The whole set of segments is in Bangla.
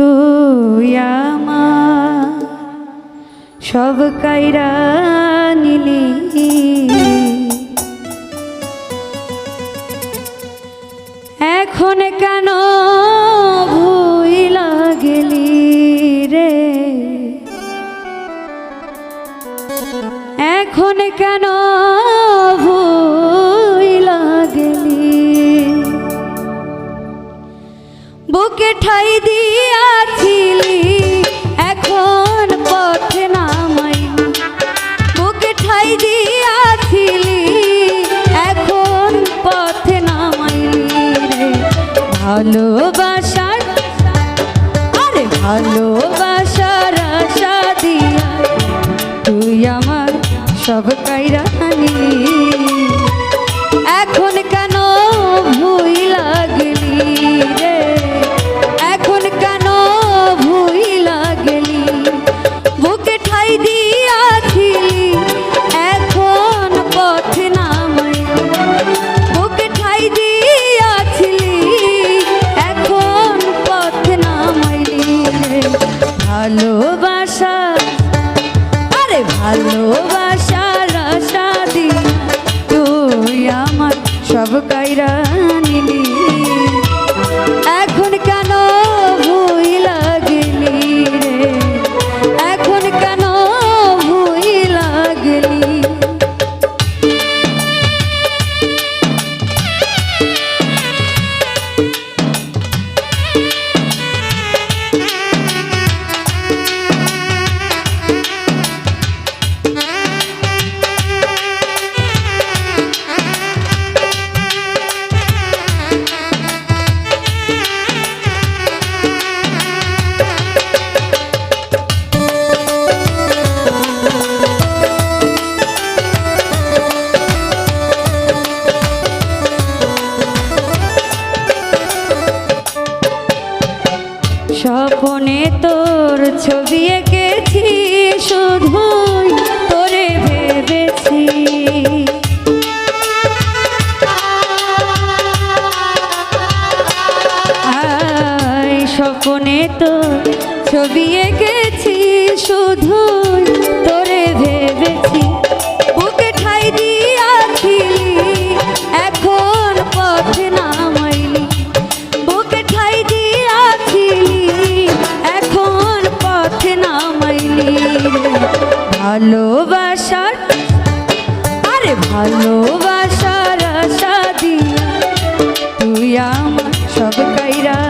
তুই আমার সব কাইরা নিলি। এখন কেন ভুইলা গেলি রে? এখন কেন ভুইলা গেলি? বুকে ঠাই দিয়াছিলি ভালোবাসার আরে ভালোবাসার ভালোবাসার আশা দিয়া তুই আমার সব কাইরা স্বপনে তোর ছবি এঁকেছি শুধু তোরে ভেবেছি। স্বপনে তোর ছবি এঁকেছি ভালোবাসার আরে ভালোবাসার আশা দিয়া তুই আমার সব কাইরা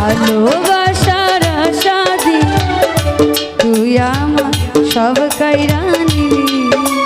ভালোবাসার আশা দিয়ে তুই আমার সব কাইরা নিলি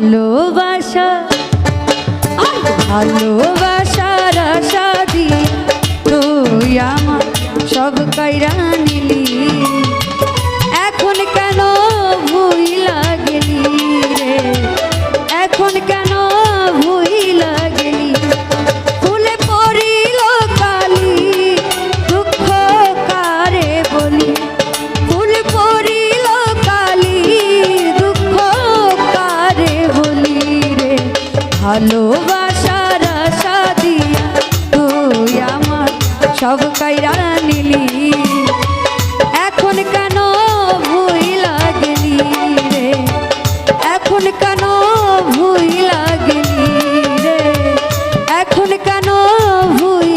ভালোবাসা ভালোবাসার আশা দিয়ে তুই আমার সব কাইরা নিলি। ভালোবাসার আশা দিয়া তুই আমার সব কাইরা নিলি। এখন কেন ভুই লাগলি রে? এখন কেন ভুই লাগলি রে? এখন কেন ভুই